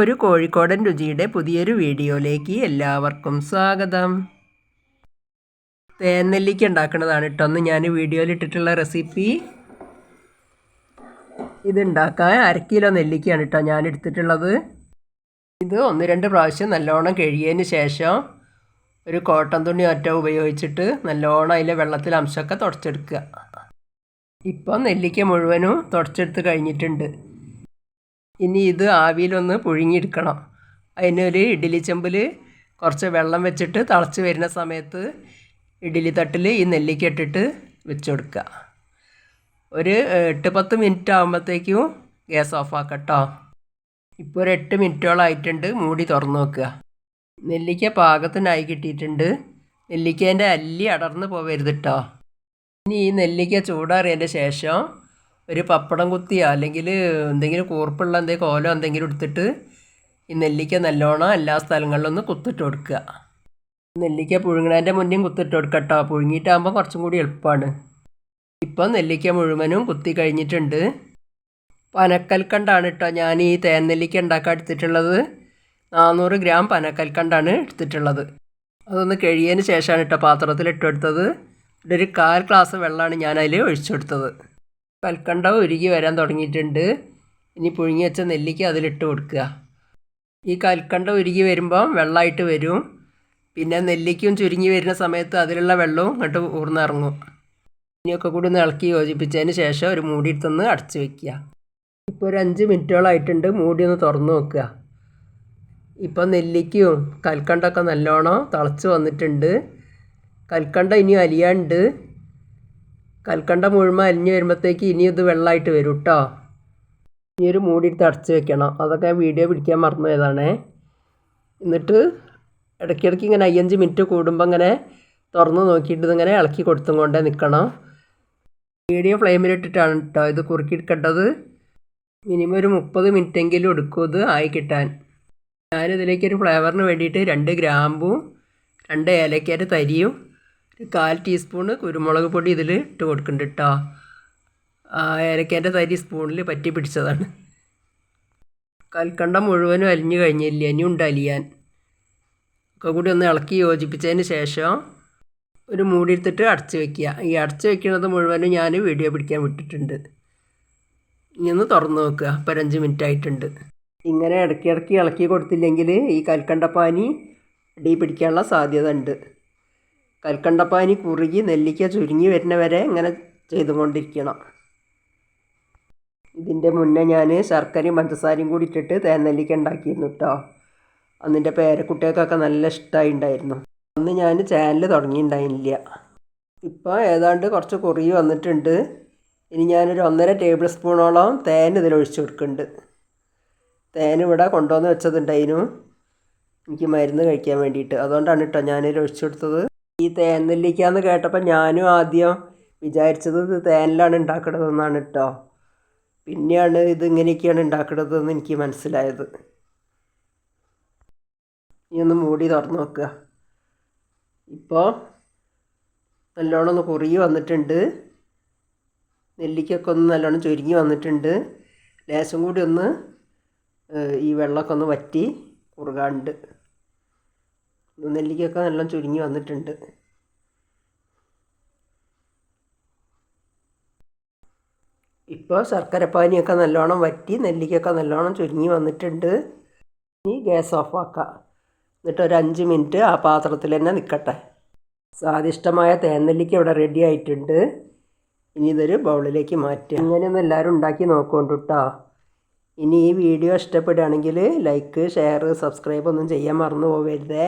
ഒരു കോഴിക്കോടൻ രുചിയുടെ പുതിയൊരു വീഡിയോയിലേക്ക് എല്ലാവർക്കും സ്വാഗതം. തേനെല്ലിക്ക ഉണ്ടാക്കുന്നതാണ് കേട്ടോ. ഒന്ന് ഞാൻ വീഡിയോയിൽ ഇട്ടിട്ടുള്ള റെസിപ്പി. ഇതുണ്ടാക്കാൻ അര കിലോ നെല്ലിക്കയാണ് കേട്ടോ ഞാൻ എടുത്തിട്ടുള്ളത്. ഇത് ഒന്ന് രണ്ട് പ്രാവശ്യം നല്ലോണം കഴുകിയതിന് ശേഷം ഒരു കോട്ടൺ തുണി ഒറ്റ ഉപയോഗിച്ചിട്ട് നല്ലോണം അതിലെ വെള്ളത്തിൽ അംശമൊക്കെ തുടച്ചെടുക്കുക. ഇപ്പം നെല്ലിക്ക മുഴുവനും തുടച്ചെടുത്ത് കഴിഞ്ഞിട്ടുണ്ട്. ഇനി ഇത് ആവിയിലൊന്ന് പുഴുങ്ങിയെടുക്കണം. അതിനൊരു ഇഡ്ഡലി ചെമ്പിൽ കുറച്ച് വെള്ളം വെച്ചിട്ട് തിളച്ച് വരുന്ന സമയത്ത് ഇഡ്ഡലി തട്ടിൽ ഈ നെല്ലിക്ക ഇട്ടിട്ട് വെച്ച് കൊടുക്കുക ഒരു എട്ട് പത്ത് മിനിറ്റ് ആകുമ്പോഴത്തേക്കും ഗ്യാസ് ഓഫ് ആക്കട്ടോ ഇപ്പോൾ ഒരു എട്ട് മിനിറ്റോളം ആയിട്ടുണ്ട് മൂടി തുറന്ന് വെക്കുക. നെല്ലിക്ക പാകത്തിനായി കിട്ടിയിട്ടുണ്ട്. നെല്ലിക്കേന്റെ അല്ലി അടർന്ന് പോവരുത് കേട്ടോ ഇനി ഈ നെല്ലിക്ക ചൂടാറിയതിന്റെ ശേഷം ഒരു പപ്പടം കുത്തിയോ അല്ലെങ്കിൽ എന്തെങ്കിലും കൂർപ്പുള്ള എന്തെങ്കിലും കോലോ എന്തെങ്കിലും എടുത്തിട്ട് ഈ നെല്ലിക്ക നല്ലോണം എല്ലാ സ്ഥലങ്ങളിലൊന്ന് കുത്തിട്ട് കൊടുക്കുക. നെല്ലിക്ക പുഴുങ്ങണതിന്റെ മുന്നേ കുത്തിട്ട് കൊടുക്കുക കേട്ടോ. പുഴുങ്ങിയിട്ടാകുമ്പോൾ കുറച്ചും കൂടി എളുപ്പമാണ് ഇപ്പം നെല്ലിക്ക മുഴുവനും കുത്തി കഴിഞ്ഞിട്ടുണ്ട്. പനക്കൽക്കണ്ടാണ് കേട്ടോ ഞാൻ ഈ തേൻ നെല്ലിക്ക ഉണ്ടാക്കാൻ എടുത്തിട്ടുള്ളത്. നാനൂറ് ഗ്രാം പനക്കൽക്കണ്ടാണ് എടുത്തിട്ടുള്ളത്. അതൊന്ന് കഴിയതിന് ശേഷമാണ് കേട്ടോ പാത്രത്തിൽ ഇട്ടെടുത്തത് ഒരു കാൽ ഗ്ലാസ് വെള്ളമാണ് ഞാൻ അതിൽ ഒഴിച്ചെടുത്തത് കൽക്കണ്ട ഉരുകി വരാൻ തുടങ്ങിയിട്ടുണ്ട്. ഇനി പുഴുങ്ങി വെച്ച നെല്ലിക്ക അതിലിട്ട് കൊടുക്കുക. ഈ കൽക്കണ്ട ഉരുകി വരുമ്പം വെള്ളമായിട്ട് വരും. പിന്നെ നെല്ലിക്കും ചുരുങ്ങി വരുന്ന സമയത്ത് അതിലുള്ള വെള്ളവും ഇങ്ങോട്ട് ഊർന്നിറങ്ങും. ഇനിയൊക്കെ കൂടി ഒന്ന് ഇളക്കി യോജിപ്പിച്ചതിന് ശേഷം ഒരു മൂടി എടുത്തൊന്ന് അടച്ചു വെക്കുക. ഇപ്പോൾ ഒരു അഞ്ച് മിനിറ്റോളായിട്ടുണ്ട് മൂടി ഒന്ന് തുറന്നു നോക്കുക. ഇപ്പം നെല്ലിക്കും കൽക്കണ്ടൊക്കെ നല്ലോണം തിളച്ച് വന്നിട്ടുണ്ട്. കൽക്കണ്ട ഇനിയും അലിയാണ്ട് കൽക്കണ്ട മുഴുവൻ അലിഞ്ഞ് വരുമ്പോഴത്തേക്ക് ഇനി ഇത് വെള്ളമായിട്ട് വരും കേട്ടോ ഇനി ഒരു മൂടിയിട്ട് അടച്ച് വെക്കണം. അതൊക്കെ വീഡിയോ പിടിക്കാൻ മറന്നു പോയതാണേ. എന്നിട്ട് ഇടയ്ക്കിടയ്ക്ക് ഇങ്ങനെ അയ്യഞ്ച് മിനിറ്റ് കൂടുമ്പോൾ ഇങ്ങനെ തുറന്ന് നോക്കിയിട്ട് ഇതിങ്ങനെ ഇളക്കി കൊടുത്തും കൊണ്ടേ നിൽക്കണം മീഡിയം ഫ്ലെയിമിലിട്ടിട്ടാണ് കേട്ടോ ഇത് കുറുക്കിയെടുക്കേണ്ടത്. മിനിമം ഒരു മുപ്പത് മിനിറ്റെങ്കിലും എടുക്കും ഇത് ആയി കിട്ടാൻ. ഞാനിതിലേക്ക് ഒരു ഫ്ലേവറിന് വേണ്ടിയിട്ട് രണ്ട് ഗ്രാമ്പും രണ്ട് ഏലക്കയുടെ തരിയും കാൽ ടീസ്പൂണ് കുരുമുളക് പൊടി ഇതിൽ ഇട്ട് കൊടുക്കുന്നുണ്ട് കേട്ടോ ഏലക്കേന്റെ തരി സ്പൂണിൽ പറ്റി പിടിച്ചതാണ്. കൽക്കണ്ടം മുഴുവനും അലിഞ്ഞു കഴിഞ്ഞില്ല? ഇനി ഉണ്ട് അലിയാൻ. ഒക്കെ കൂടി ഒന്ന് ഇളക്കി യോജിപ്പിച്ചതിന് ശേഷം ഒരു മൂടി എടുത്തിട്ട് അടച്ച് വെക്കുക. ഈ അടച്ചു വെക്കുന്നത് മുഴുവനും ഞാൻ വീഡിയോ പിടിക്കാൻ വിട്ടിട്ടുണ്ട്. ഇനി ഒന്ന് തുറന്ന് നോക്കുക. അപ്പോൾ അഞ്ച് മിനിറ്റ് ആയിട്ടുണ്ട്. ഇങ്ങനെ ഇടയ്ക്ക് ഇടയ്ക്ക് ഇളക്കി കൊടുത്തില്ലെങ്കിൽ ഈ കൽക്കണ്ടപ്പാനി അടി പിടിക്കാനുള്ള സാധ്യത ഉണ്ട്. കൽക്കണ്ടപ്പാനി കുറുകി നെല്ലിക്ക ചുരുങ്ങി വരുന്നവരെ ഇങ്ങനെ ചെയ്തുകൊണ്ടിരിക്കണം. ഇതിന്റെ മുന്നേ ഞാൻ ശർക്കരയും പഞ്ചസാരയും കൂടി ഇട്ടിട്ട് തേൻ നെല്ലിക്ക ഉണ്ടാക്കിയിരുന്നു കേട്ടോ അന്നിന്റെ പേരക്കുട്ടികൾക്കൊക്കെ നല്ല ഇഷ്ടമായി ഉണ്ടായിരുന്നു. അന്ന് ഞാൻ ചാനൽ തുടങ്ങിയിട്ടുണ്ടായിരുന്നില്ല. ഇപ്പോൾ ഏതാണ്ട് കുറച്ച് കുറുകി വന്നിട്ടുണ്ട്. ഇനി ഞാനൊരു ഒന്നര ടേബിൾ സ്പൂണോളം തേൻ ഇതിലൊഴിച്ച് കൊടുക്കുന്നുണ്ട്. തേൻ ഇവിടെ കൊണ്ടുവന്ന് വെച്ചതുണ്ടായിരുന്നു. എനിക്ക് മരുന്ന് കഴിക്കാൻ വേണ്ടിയിട്ട്. അതുകൊണ്ടാണ് കേട്ടോ ഞാനിതിൽ ഒഴിച്ചു കൊടുത്തത്. ഈ തേൻ നെല്ലിക്ക കേട്ടപ്പോൾ ഞാനും ആദ്യം വിചാരിച്ചത് ഇത് തേനിലാണ് ഉണ്ടാക്കണതെന്നാണ് കേട്ടോ പിന്നെയാണ് ഇത് ഉണ്ടാക്കണതെന്ന് എനിക്ക് മനസ്സിലായത്. ഇനി ഒന്ന് മൂടി തുറന്ന് നോക്കുക. ഇപ്പോൾ നല്ലോണം ഒന്ന് കുറുകി വന്നിട്ടുണ്ട്. നെല്ലിക്കൊക്കെ ഒന്ന് നല്ലോണം ചുരുങ്ങി വന്നിട്ടുണ്ട്. ലേശം കൂടി ഒന്ന് ഈ വെള്ളമൊക്കെ ഒന്ന് വറ്റി കുറുകാണ്ട്. നെല്ലിക്കൊക്കെ നല്ല ചുരുങ്ങി വന്നിട്ടുണ്ട്. ഇപ്പോൾ ശർക്കരപ്പാനിയൊക്കെ നല്ലോണം വറ്റി നെല്ലിക്കൊക്കെ നല്ലോണം ചുരുങ്ങി വന്നിട്ടുണ്ട്. ഇനി ഗ്യാസ് ഓഫ് ആക്കാം എന്നിട്ട് ഒരു അഞ്ച് മിനിറ്റ് ആ പാത്രത്തിൽ തന്നെ നിൽക്കട്ടെ സ്വാദിഷ്ടമായ തേനെല്ലിക്ക ഇവിടെ റെഡി ആയിട്ടുണ്ട്. ഇനി ഇതൊരു ബൗളിലേക്ക് മാറ്റുക ഇങ്ങനെയൊന്നും എല്ലാവരും ഉണ്ടാക്കി നോക്കുകൊണ്ട് ഇനി ഈ വീഡിയോ ഇഷ്ടപ്പെടുകയാണെങ്കിൽ ലൈക്ക് ഷെയർ സബ്സ്ക്രൈബ് ഒന്നും ചെയ്യാൻ മറന്നു പോകരുതേ